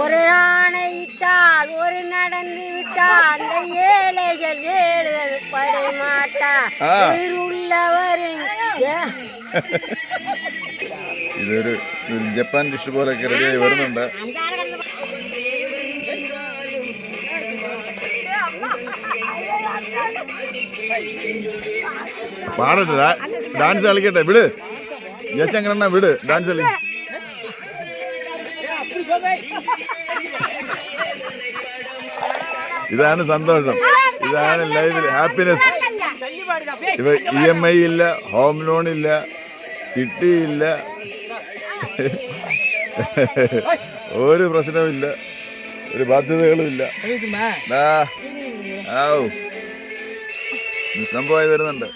ஒரு ஆணையிட்டால் ஒரு நடந்து விட்டால் அந்த ஏழைகள் ஏழைகள் படை மாட்டா ஆ. உயிர் உள்ளவரின் ஏ- ഇതൊരു ഒരു ജപ്പാൻ ഡിഷ് പോലെയൊക്കെ റെഡിയായി വരുന്നുണ്ട് പാടട്ടെ ഡാ- ഡാൻസ് കളിക്കട്ടെ വിട് ജയശങ്കരണ്ണ വിട് ഡാൻസ് കളി ഇതാണ് സന്തോഷം. ഇതാണ് ലൈഫിൽ ഹാപ്പിനെസ് ഇവ ഇ എം ഐ ഇല്ല ഹോം ലോൺ ഇല്ല ചിട്ടിയില്ല ഒരു പ്രശ്നവുമില്ല ഒരു ബാധ്യതകളും ഇല്ല. ദാ, ആവൂ. സംഭവമായി വരുന്നുണ്ട്.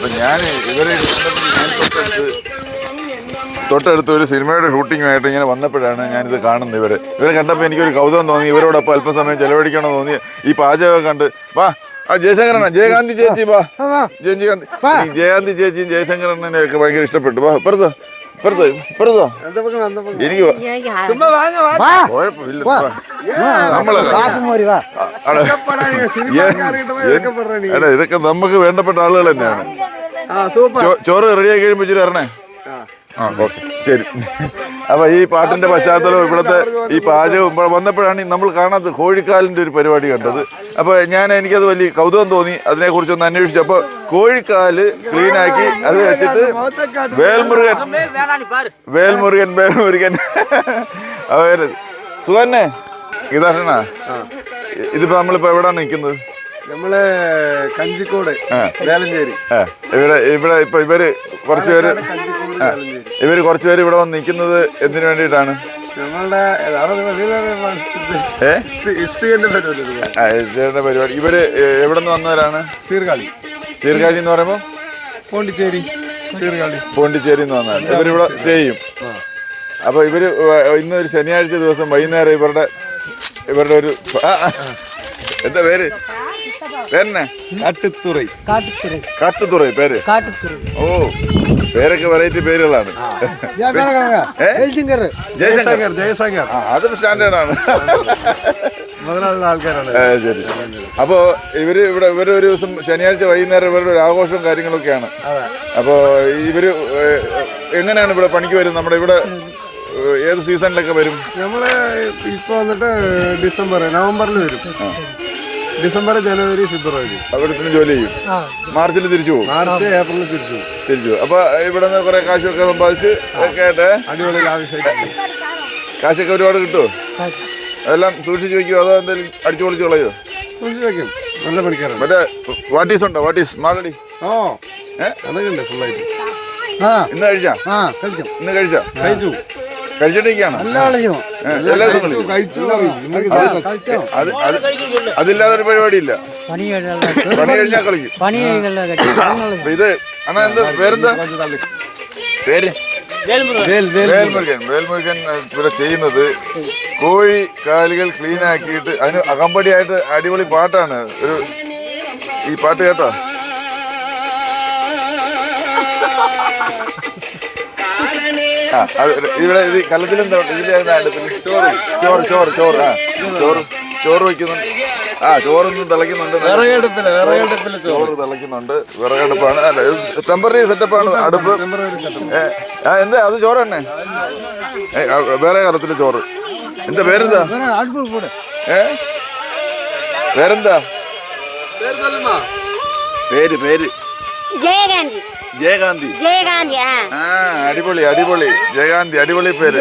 അപ്പൊ ഞാൻ ഇവരെ തൊട്ടടുത്ത് ഒരു സിനിമയുടെ ഷൂട്ടിങ്ങുമായിട്ട് ഇങ്ങനെ വന്നപ്പോഴാണ് ഞാനിത് കാണുന്നത് ഇവരെ. ഇവരെ കണ്ടപ്പോൾ എനിക്കൊരു കൗതുകം തോന്നി. ഇവരോടൊപ്പം അല്പസമയം ചെലവഴിക്കണം തോന്നി. ഈ പാചകം കണ്ട് വാ ആ ജയശങ്കരണ്ണ ജയകാന്തി ചേച്ചി വാ. ജയകാന്തി ജയകാന്തി ചേച്ചിയും ജയശങ്കരണ്ണനെ ഒക്കെ ഭയങ്കര ഇഷ്ടപ്പെട്ടു. വാ ഇപ്പുറത്തോ ഇപ്പുറത്തോ ഇപ്പുറത്തോ. എനിക്ക്. കുഴപ്പമില്ല. നമ്മളെ. എടാ ഇതൊക്കെ നമുക്ക് വേണ്ടപ്പെട്ട ആളുകൾ തന്നെയാണ്. ചോറ് റെഡിയാക്കി കഴിയുമ്പോ ഇച്ചിരി ഇറങ്ങണേ ആ. ഓക്കെ ശരി. അപ്പൊ ഈ പാട്ടിന്റെ പശ്ചാത്തലം ഇവിടുത്തെ ഈ പാചകം വന്നപ്പോഴാണ് നമ്മൾ കാണാത്ത കോഴിക്കാലിന്റെ ഒരു പരിപാടി കണ്ടത്. അപ്പൊ ഞാൻ എനിക്കത് വലിയ കൗതുകം തോന്നി. അതിനെ കുറിച്ച് ഒന്ന് അന്വേഷിച്ചു. അപ്പൊ കോഴിക്കാൽ ക്ലീനാക്കി അത് വെച്ചിട്ട് വേൽമുരുകൻ. വേൽമുരുകൻ വേൽമുരുകൻ. അവർ സുഖന്നെ? ഇതാണ ഇതിപ്പോ നമ്മളിപ്പോ എവിടെയാണ് നിൽക്കുന്നത്? നമ്മൾ കഞ്ചിക്കോട് വേലഞ്ചേരി. ഇവിടെ ഇവിടെ ഇപ്പൊ ഇവർ കുറച്ച് പേര് ആ, ഇവർ കുറച്ച് പേര് ഇവിടെ വന്ന് നിൽക്കുന്നത് എന്തിനു വേണ്ടിയിട്ടാണ്? പരിപാടി ആ, ചേട്ടന്റെ പരിപാടി. ഇവർ എവിടെ നിന്ന് വന്നവരാണ്? സീർകാളി സീർകാളി എന്ന് പറയുമ്പോ? പോണ്ടിച്ചേരി സീർകാളി പോണ്ടിച്ചേരി എന്ന് വന്നതാണ് ഇവരിവിടെ സ്റ്റേ ചെയ്യും. അപ്പൊ ഇവർ ഇന്ന് ഒരു ശനിയാഴ്ച ദിവസം വൈകുന്നേരം ഇവരുടെ ഇവരുടെ ഒരു. എന്താ പേര്? പേരെന്നെ? കാട്ടുത്തുറൈ. കാട്ടുതുറ പേര്? ഓ. പേരൊക്കെ വെറൈറ്റി പേരുകളാണ്? ജയശങ്കർ. ജയശങ്കർ. ജയശങ്കർ. അതും സ്റ്റാൻഡേർഡ് ആണ്. മുതലുള്ള ആൾക്കാരാണ്. ആ, ശരി. അപ്പോ ഇവർ ഇവിടെ ഇവർ ഒരു ദിവസം ശനിയാഴ്ച വൈകുന്നേരം ഇവരുടെ ഒരു ആഘോഷവും കാര്യങ്ങളൊക്കെയാണ്. അപ്പോ ഇവർ എങ്ങനെയാണ് ഇവിടെ പണിക്ക് വരുന്നത്? നമ്മുടെ ഇവിടെ ഏത് സീസണിലൊക്കെ വരും? നമ്മൾ ഇപ്പൊ വന്നിട്ട് ഡിസംബർ നവംബറിൽ വരും. ഡിസംബർ ജനുവരി ഫെബ്രുവരി. അവിടുത്തെ ജോലി ചെയ്യും. മാർച്ചിൽ തിരിച്ചു പോകും മാർച്ച് ഏപ്രിലിൽ തിരിച്ചു പോകും. തിരിച്ചു പോകും അപ്പൊ ഇവിടെ നിന്ന് കുറെ കാശൊക്കെ സമ്പാദിച്ച് ഒക്കെ ആയിട്ട് അടിപൊളി ആവശ്യമായിട്ട് കാശൊക്കെ ഒരുപാട് കിട്ടുമോ അതെല്ലാം സൂക്ഷിച്ചു വെക്കുമോ അതോ എന്തെങ്കിലും അടിച്ചു പൊളിച്ചു കളയോ സൂക്ഷിച്ചു വെക്കും. നല്ല പണിക്കാരാണ്. മറ്റേ വാട്ടീസ് ഉണ്ടോ? വാട്ടീസ് മാളടി ഓ. ഏഹ് അതൊക്കെ ഉണ്ട് ഫുള്ളായിട്ട് ഇന്ന് കഴിച്ചാ? ഇന്ന് കഴിച്ചാ? കഴിച്ചു. കഴിച്ചിട്ടിരിക്കുകയാണ് എല്ലാ അതില്ലാതെ ഒരു പരിപാടിയില്ല. പണി കഴിഞ്ഞാൽ കളിക്കും. ഇത് അണ്ണാ എന്താ പേരെന്താ? പേര്? വേൽമുരുകൻ. വേൽമുരുകൻ. ഇവിടെ ചെയ്യുന്നത് കോഴി കാലുകൾ ക്ലീൻ ആക്കിയിട്ട് അതിന് അകമ്പടിയായിട്ട് അടിപൊളി പാട്ടാണ്. ഒരു ഈ പാട്ട് കേട്ടോ? ആ അത് ഇവിടെ ഇത് കലത്തിൽ എന്താ അടുപ്പിൽ ചോറ് ചോറ് ചോറ് ചോറ് ആ. ചോറ് ചോറ് വയ്ക്കുന്നുണ്ട്. ആ ചോറൊന്നും തിളയ്ക്കുന്നുണ്ട്. വിറകടുപ്പില്ല വിറകടുപ്പില്ല ചോറ്. തിളയ്ക്കുന്നുണ്ട്. വിറകടുപ്പാണ്. അല്ല ടെമ്പററി സെറ്റപ്പാണ് അടുപ്പ്. ആ എന്താ? അത് ചോറ് തന്നെ. വേറെ കാലത്തിലെ ചോറ്. എന്താ പേരെന്താ? ഏ? പേരെന്താ? പേര് പേര്. ജയകാന്തി ജയകാന്തി ജയകാന്തി ആ. അടിപൊളി അടിപൊളി. ജയകാന്തി അടിപൊളി പേര്.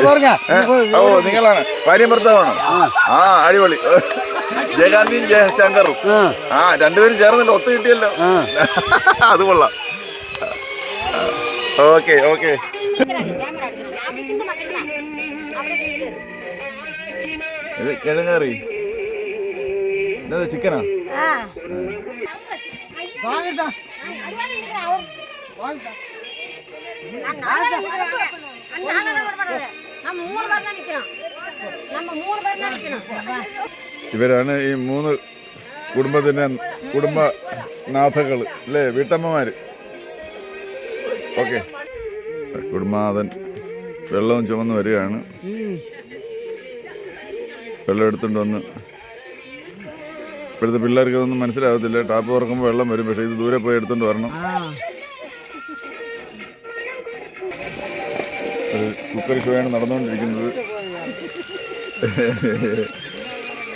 ഓ നിങ്ങളാണ്. പരിമൃത്തമാണ്. ആ. അടിപൊളി. ജയകാന്തിയും ജയശങ്കറും ആ. രണ്ടുപേരും ചേർന്നല്ലോ. ഒത്തു കിട്ടിയല്ലോ. അത് കൊള്ളാം. Okay okay. കിഴങ്ങറി. എന്താ ചിക്കനാ? വാങ്ങട്ടാ. ഇവരാണ് ഈ മൂന്ന് കുടുംബത്തിന്റെ കുടുംബനാഥകൾ അല്ലേ? വീട്ടമ്മമാര്. ഓക്കെ. കുടുംബനാഥൻ വെള്ളവും ചുമന്ന് വരികയാണ്. വെള്ളം എടുത്തുകൊണ്ട് വന്ന് ഇപ്പോഴത്തെ പിള്ളേർക്ക് ഇതൊന്നും മനസ്സിലാവത്തില്ല ടാപ്പ് തുറക്കുമ്പോൾ വെള്ളം വരും. പക്ഷേ ഇത് ദൂരെ പോയി എടുത്തുകൊണ്ട് വരണം. കുക്കർ കുക്കറി ഷോയാണ് നടന്നുകൊണ്ടിരിക്കുന്നത്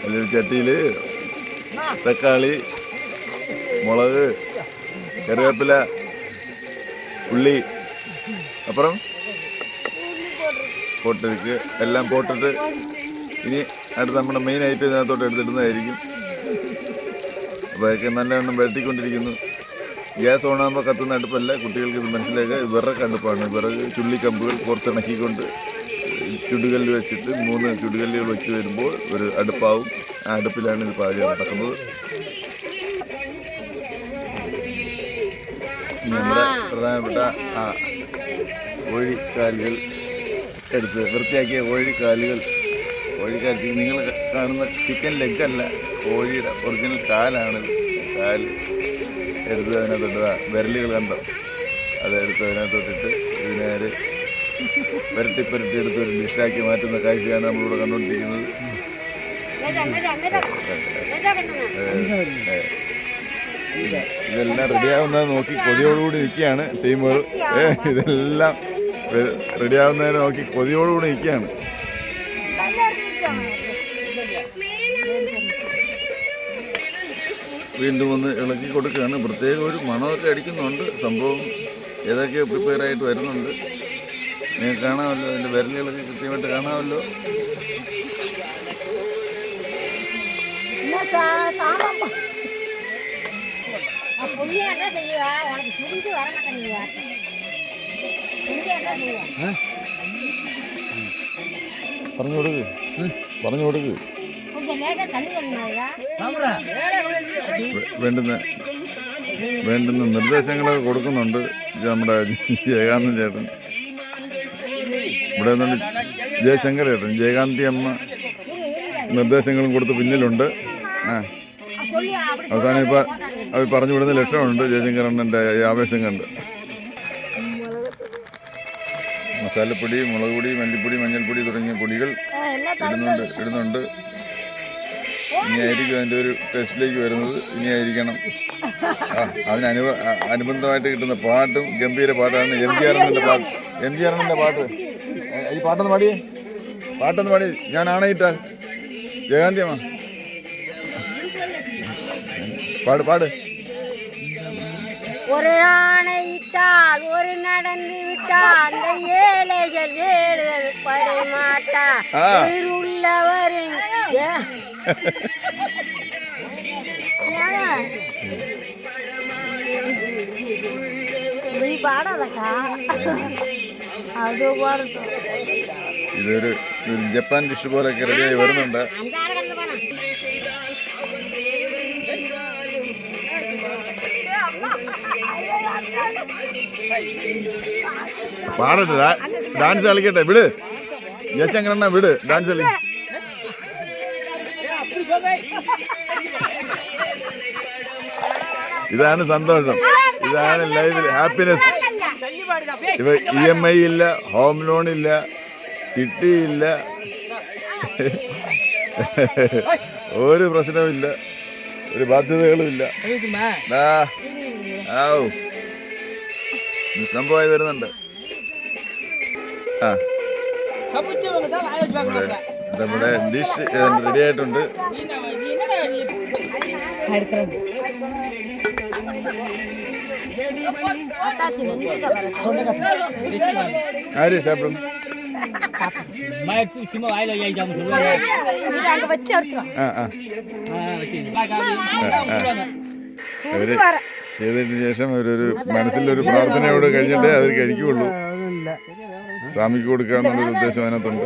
അതിൽ ചട്ടിയിൽ തക്കാളി മുളക് കറിവേപ്പില ഉള്ളി അപ്പുറം പോട്ടിരിക്കുക എല്ലാം പോട്ടിട്ട് ഇനി അടുത്ത് നമ്മുടെ മെയിൻ ഐറ്റം ഇതിനകത്തോട്ട് എടുത്തിടുന്നതായിരിക്കും. അപ്പോൾ അതൊക്കെ നല്ലവണ്ണം വരട്ടിക്കൊണ്ടിരിക്കുന്നു ഗ്യാസ് ഓണാകുമ്പോൾ കത്തുന്ന അടുപ്പല്ല. കുട്ടികൾക്ക് ഇത് മനസ്സിലാക്കുക വിറക് അടുപ്പാണ്. വിറക് ചുള്ളിക്കമ്പുകൾ പുറത്തിണക്കിക്കൊണ്ട് ചുടുകല്ല് വെച്ചിട്ട് മൂന്ന് ചുടുകല്ലുകൾ വെച്ച് വരുമ്പോൾ ഒരു അടുപ്പാവും. ആ അടുപ്പിലാണ് ഇത് പാചകം നടക്കുന്നത്. നമ്മുടെ പ്രധാനപ്പെട്ട ആ കോഴിക്കാലുകൾ എടുത്ത് വൃത്തിയാക്കിയ കോഴിക്കാലുകൾ കോഴിക്കാൽ നിങ്ങൾ കാണുന്ന ചിക്കൻ ലെഗ് അല്ല കോഴിയുടെ ഒറിജിനൽ കാലാണ്. കാൽ എടുത്ത് അതിനകത്തൊട്ട് വിരലുകൾ കണ്ടോ? അത് എടുത്ത് അതിനകത്തോട്ടിട്ട് ഇതിനേര് പുരട്ടി പുരട്ടി എടുത്ത് ഒരു ഡിഷാക്കി മാറ്റുന്ന കാഴ്ചയാണ് നമ്മളിവിടെ കണ്ടുകൊണ്ടിരിക്കുന്നത്. ഇതെല്ലാം റെഡിയാവുന്നത് നോക്കി കൊതിയോടുകൂടി നിൽക്കുകയാണ് ടീമുകൾ ഇതെല്ലാം റെഡിയാവുന്നതിനെ നോക്കി കൊതിയോടുകൂടി നിൽക്കുകയാണ് വീണ്ടും ഒന്ന് ഇളക്കി കൊടുക്കുകയാണ്. പ്രത്യേകം ഒരു മണമൊക്കെ അടിക്കുന്നുണ്ട്. സംഭവം ഏതൊക്കെയോ പ്രിപ്പയർ ആയിട്ട് വരുന്നുണ്ട്. നിങ്ങൾക്ക് കാണാമല്ലോ. അതിന്റെ വിരലുകളൊക്കെ കൃത്യമായിട്ട് കാണാമല്ലോ. പറഞ്ഞു കൊടുക്ക്. പറഞ്ഞു കൊടുക്ക്. വേണ്ടുന്ന വേണ്ടുന്ന നിർദ്ദേശങ്ങൾ കൊടുക്കുന്നുണ്ട് നമ്മുടെ ജയകാന്തൻ ചേട്ടൻ. ഇവിടെ നിന്നുണ്ട് ജയശങ്കർ ചേട്ടൻ. ജയകാന്തി അമ്മ നിർദ്ദേശങ്ങളും കൊടുത്ത് പിന്നിലുണ്ട്. ആ. അവസാനം ഇപ്പൊ അവർ പറഞ്ഞു വിടുന്ന ലക്ഷണമുണ്ട് ജയശങ്കർ അണ്ണന്റെ ആവേശം കണ്ട്. മസാലപ്പൊടി മുളക് പൊടി മല്ലിപ്പൊടി മഞ്ഞൾപ്പൊടി തുടങ്ങിയ പൊടികൾ ഇടുന്നുണ്ട് ഇടുന്നുണ്ട്. ഇനി ആയിരിക്കും അതിൻ്റെ ഒരു ടേസ്റ്റിലേക്ക് വരുന്നത് ഇനി ആയിരിക്കണം ആ അതിന് അനുബ അ- അനുബന്ധമായിട്ട് കിട്ടുന്ന പാട്ടും ഗംഭീര പാട്ടാണ് എം ജി ആറിൻ്റെ പാട്ട് എം ജി ആറിൻ്റെ പാട്ട് ഏ, ഈ പാട്ടൊന്ന് പാടിയേ പാട്ടൊന്ന് പാടി ഞാൻ ആണയിട്ടാൽ ജയകാന്തി അമ്മ പാട് പാട് ஒரு ஆணை இட்டால் ஒரு நடந்து விட்டால் அந்த ஏழைகள் ஏழைகள் படை மாட்டா ഇതൊരു ജപ്പാൻ ഡിഷ് പോലെ റെഡിയായി വരുന്നുണ്ട്. പാടട്ടെ ഡാൻസ് കളിക്കട്ടെ വിട്. ജയശങ്കരണ്ണ വിട് ഡാൻസ് കളി ഇതാണ് സന്തോഷം. ഇതാണ് ലൈഫിൽ ഹാപ്പിനെസ് ഇവ ഇ എം ഐ ഇല്ല ഹോം ലോൺ ഇല്ല ചിട്ടിയില്ല ഒരു പ്രശ്നവുമില്ല ഒരു ബാധ്യതകളും ഇല്ല. സംഭവമായി വരുന്നുണ്ട്. ആ. നമ്മുടെ ഡിഷ് റെഡി ആയിട്ടുണ്ട്. अरे सब मैं इसमें आयल हो जाई जाऊं ഇതാക്ക് വെച്ച് കൊടുത്തോ. ആ ആ. അവർ ചെയ്തതിന് ശേഷം അവരൊരു മനസ്സിലൊരു പ്രാർത്ഥനയോട് കഴിഞ്ഞിട്ടേ അവർ കഴിക്കുള്ളൂ സ്വാമിക്ക് കൊടുക്കുക എന്നുള്ളൊരു ഉദ്ദേശം അതിനകത്തുണ്ട്.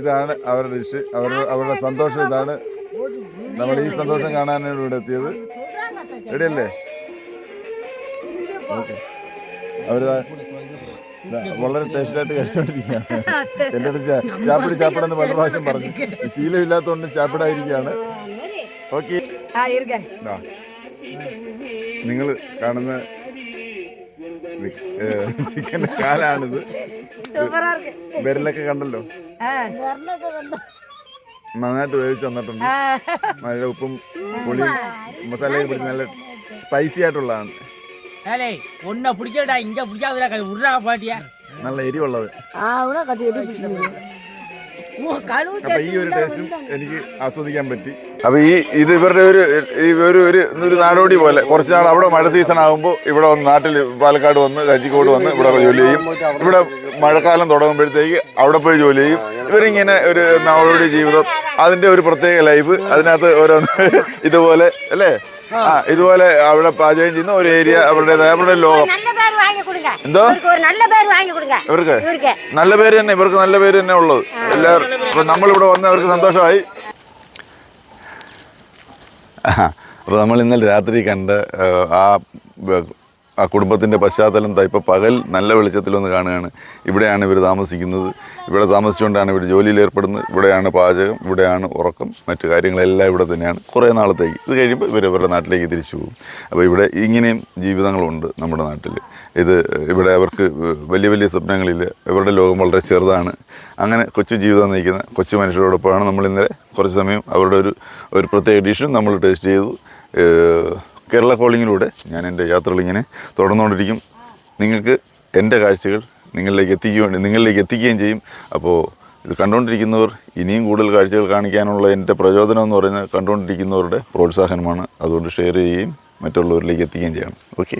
ഇതാണ് അവരുടെ ഡിഷ് അവരുടെ അവരുടെ സന്തോഷം ഇതാണ്. നമ്മൾ ഈ സന്തോഷം കാണാനാണ് ഇവിടെ എത്തിയത്. റെഡിയല്ലേ? ഓക്കെ. അവരിതാ വളരെ ടേസ്റ്റായിട്ട് കഴിച്ചോണ്ടിരിക്കുകയാണ്. എന്റെ അടുത്ത് ചാപ്പിടി ചാപ്പിടെന്ന് പല പ്രാവശ്യം പറഞ്ഞു. ശീലമില്ലാത്തതുകൊണ്ട് ചാപ്പിടായിരിക്കുകയാണ്. ഓക്കെ. നിങ്ങൾ കാണുന്ന ചിക്കന്റെ കാലാണിത്. വിരലൊക്കെ കണ്ടല്ലോ? നന്നായിട്ട് വേവിച്ച് വന്നിട്ടുണ്ട് നല്ല ഉപ്പും പുളിയും മസാലയും പിടിച്ച് നല്ല സ്പൈസി ആയിട്ടുള്ളതാണ്. നല്ല എരിവുള്ളത്. ഈ ഒരു ടേസ്റ്റും എനിക്ക് ആസ്വദിക്കാൻ പറ്റി. അപ്പൊ ഈ ഇത് ഇവരുടെ ഒരു ഒരു ഒരു ഒരു നാടോടി പോലെ. കുറച്ച് നാൾ അവിടെ മഴ സീസൺ ആകുമ്പോൾ ഇവിടെ വന്ന് നാട്ടിൽ പാലക്കാട് വന്ന് കഞ്ചിക്കോട് വന്ന് ഇവിടെ ജോലി ചെയ്യും. ഇവിടെ മഴക്കാലം തുടങ്ങുമ്പോഴത്തേക്ക് അവിടെ പോയി ജോലി ചെയ്യും. ഇവരിങ്ങനെ ഒരു നാടോടി ജീവിതം അതിന്റെ ഒരു പ്രത്യേക ലൈഫ് അതിനകത്ത് ഓരോന്ന് ഇതുപോലെ അല്ലേ? ആ ഇതുപോലെ അവിടെ പാചകം ചെയ്യുന്ന ഒരു ഏരിയ അവരുടേതായ അവരുടെ ലോകം. എന്തോ? ഇവർക്ക് നല്ല പേര് തന്നെ ഇവർക്ക് നല്ല പേര് തന്നെ ഉള്ളത്. എല്ലാവരും. നമ്മളിവിടെ വന്നവർക്ക് സന്തോഷമായി. അപ്പോൾ നമ്മൾ ഇന്നലെ രാത്രി കണ്ട് ആ, ആ കുടുംബത്തിന്റെ പശ്ചാത്തലം ഇപ്പോൾ പകൽ നല്ല വെളിച്ചത്തിലൊന്ന് കാണുകയാണ്. ഇവിടെയാണ് ഇവർ താമസിക്കുന്നത്. ഇവിടെ താമസിച്ചുകൊണ്ടാണ് ഇവർ ജോലിയിൽ ഏർപ്പെടുന്നത്. ഇവിടെയാണ് പാചകം ഇവിടെയാണ് ഉറക്കം മറ്റു കാര്യങ്ങളെല്ലാം ഇവിടെ തന്നെയാണ്. കുറേ നാളത്തേക്ക്. ഇത് കഴിയുമ്പോൾ ഇവർ ഇവരുടെ നാട്ടിലേക്ക് തിരിച്ചു പോകും. അപ്പോൾ ഇവിടെ ഇങ്ങനെയും ജീവിതങ്ങളുണ്ട് നമ്മുടെ നാട്ടിൽ ഇത് ഇവിടെ അവർക്ക് വലിയ വലിയ സ്വപ്നങ്ങളില്ല ഇവരുടെ ലോകം വളരെ ചെറുതാണ്. അങ്ങനെ കൊച്ചു ജീവിതം നയിക്കുന്ന കൊച്ചു മനുഷ്യരോടൊപ്പമാണ് നമ്മൾ ഇന്നലെ കുറച്ച് സമയം അവരുടെ ഒരു ഒരു പ്രത്യേക ഡിഷും നമ്മൾ ടേസ്റ്റ് ചെയ്തു. കേരള കോളിങ്ങിലൂടെ ഞാൻ എന്റെ യാത്രകളിങ്ങനെ തുടർന്നുകൊണ്ടിരിക്കും. നിങ്ങൾക്ക് എന്റെ കാഴ്ചകൾ നിങ്ങളിലേക്ക് എത്തിക്കുകയാണ് നിങ്ങളിലേക്ക് എത്തിക്കുകയും ചെയ്യും. അപ്പോൾ ഇത് കണ്ടുകൊണ്ടിരിക്കുന്നവർ ഇനിയും കൂടുതൽ കാഴ്ചകൾ കാണിക്കാനുള്ള എന്റെ പ്രചോദനം എന്ന് പറയുന്നത് കണ്ടുകൊണ്ടിരിക്കുന്നവരുടെ പ്രോത്സാഹനമാണ്. അതുകൊണ്ട് ഷെയർ ചെയ്യുകയും മറ്റുള്ളവരിലേക്ക് എത്തിക്കുകയും ചെയ്യണം. ഓക്കെ